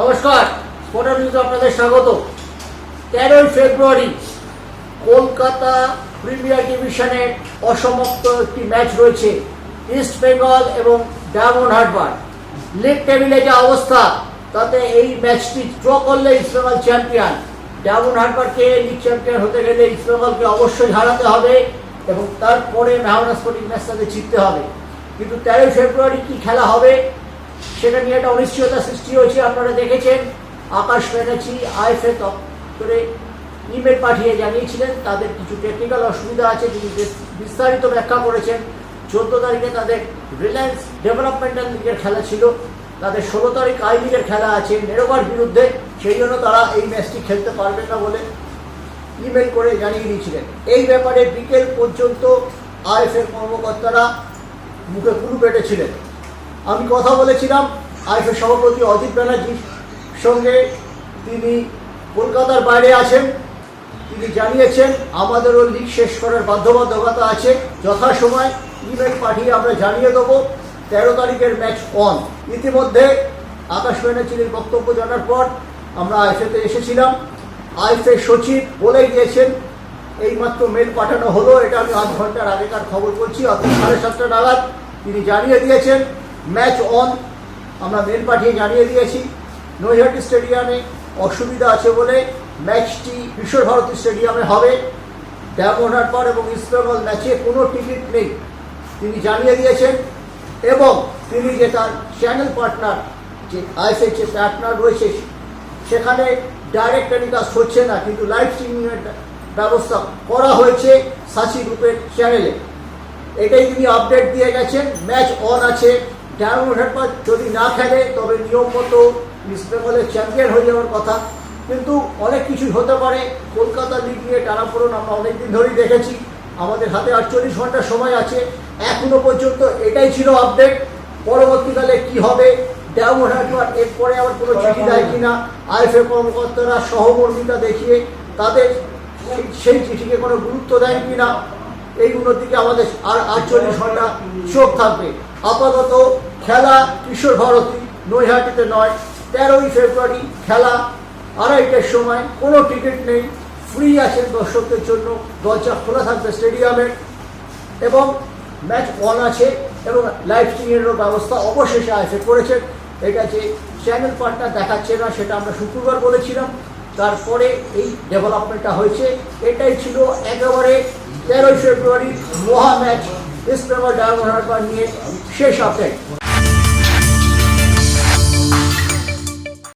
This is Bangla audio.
নমস্কার স্পোর্টার নিউজে আপনাদের স্বাগত। তেরোই ফেব্রুয়ারি, কলকাতা প্রিমিয়ার ডিভিশনের অসমাপ্ত একটি ম্যাচ রয়েছে, ইস্ট বেঙ্গল এবং ডায়মন্ড হারবার। লিগ টেবিলে যে অবস্থা, তাতে এই ম্যাচটি ড্র করলে ইস্ট বেঙ্গল চ্যাম্পিয়ন। ডায়মন্ড হারবারকে লিগ চ্যাম্পিয়ন হতে গেলে ইস্ট বেঙ্গলকে অবশ্যই হারাতে হবে এবং তারপরে মেহানা স্পোর্টিং ম্যাচটাতে জিততে হবে। কিন্তু তেরোই ফেব্রুয়ারি কি খেলা হবে সেটা নিয়ে একটা অনিশ্চয়তা সৃষ্টি হয়েছে, আপনারা দেখেছেন। আকাশ ব্যানার্জি আইএফএ করে ইমেল পাঠিয়ে জানিয়েছিলেন। তাদের কিছু টেকনিক্যাল অসুবিধা আছে, তিনি বিস্তারিত ব্যাখ্যা করেছেন। চোদ্দ তারিখে তাদের রিলায়েন্স ডেভেলপমেন্টাল লিগের খেলা ছিল। তাদের ষোলো তারিখ আই লিগের খেলা আছে নেরোবার বিরুদ্ধে। সেই জন্য তারা এই ম্যাচটি খেলতে পারবে না বলে ইমেল করে জানিয়ে দিয়েছিলেন। এই ব্যাপারে বিকেল পর্যন্ত আইএফএর কর্মকর্তারা মুখে কুলু পেটেছিলেন। আমি কথা বলেছিলাম আইএফের সভাপতি অজিত ব্যানার্জির সঙ্গে। তিনি কলকাতার বাইরে আছেন। তিনি জানিয়েছেন, আমাদেরও লিগ শেষ করার বাধ্যবাধকতা আছে। যথাসময় ইমেল পাঠিয়ে আমরা জানিয়ে দেবো। তেরো তারিখের ম্যাচ অন। ইতিমধ্যে আকাশ ব্যানার্জির বক্তব্য জানার পর আমরা আইফেতে এসেছিলাম। আইএফএ সচিব বলে গিয়েছেন, এইমাত্র মেল পাঠানো হলো। এটা আমি আধ ঘণ্টার আগেকার খবর বলছি। অর্থাৎ সাড়ে সাতটা নাগাদ। তিনি জানিয়ে দিয়েছেন ম্যাচ অন, আমরা মেল পাঠিয়ে জানিয়ে দিয়েছি। নৈহাটি স্টেডিয়ামে অসুবিধা আছে বলে ম্যাচটি বিশ্বভারতী স্টেডিয়ামে হবে। ডায়মন্ড হারবার এবং ইস্টবেঙ্গল ম্যাচে কোনো টিকিট নেই, তিনি জানিয়ে দিয়েছেন। এবং তিনি যে তার চ্যানেল পার্টনার যে আইএসএর পার্টনার রয়েছে, সেখানে ডাইরেক্ট টেলিকাস্ট হচ্ছে না, কিন্তু লাইভ স্ট্রিমিংয়ের ব্যবস্থা করা হয়েছে সাচি গ্রুপের চ্যানেলে এটাই তিনি আপডেট দিয়ে গেছেন। ম্যাচ অন আছে। ডায়মন্ড হারবার যদি না খেলে তবে নিয়ম মতো ইস্ট বেঙ্গলের চ্যাম্পিয়ন হয়ে যাওয়ার কথা। কিন্তু অনেক কিছুই হতে পারে। কলকাতা লিগ নিয়ে টানাপোড়ন আমরা অনেকদিন ধরেই দেখেছি। আমাদের হাতে আটচল্লিশ ঘণ্টা সময় আছে। এখনও পর্যন্ত এটাই ছিল আপডেট পরবর্তীকালে কি হবে? হারবার এরপরে আবার কোনো চিঠি দেয় কিনা? আইএফএ কর্মকর্তারা, সহমর্মিতা দেখিয়ে তাদের সেই- চিঠিকে কোনো গুরুত্ব দেয় কিনা? এইগুলোর দিকে আমাদের আর আটচল্লিশ ঘণ্টা চোখ থাকবে। আপাতত খেলা কিশোর ভারতী, নৈহাটিতে নয়, তেরোই ফেব্রুয়ারি খেলা, আড়াইটের সময়, কোনো টিকিট নেই ফ্রি আছে দর্শকদের জন্য, দরজা খোলা থাকবে স্টেডিয়ামে এবং ম্যাচ অন আছে, এবং লাইভ স্ট্রিমিংয়েরও ব্যবস্থা অবশেষে আইফে করেছেন। এটা যে চ্যানেল পার্টনার দেখাচ্ছে না, সেটা আমরা শুক্রবার বলেছিলাম। তারপরে এই ডেভেলপমেন্টটা হয়েছে। এটাই ছিল একেবারে তেরোই ফেব্রুয়ারি মহা ম্যাচ ইস্ট বেঙ্গল ডায়মন্ড নিয়ে শেষ আপডেট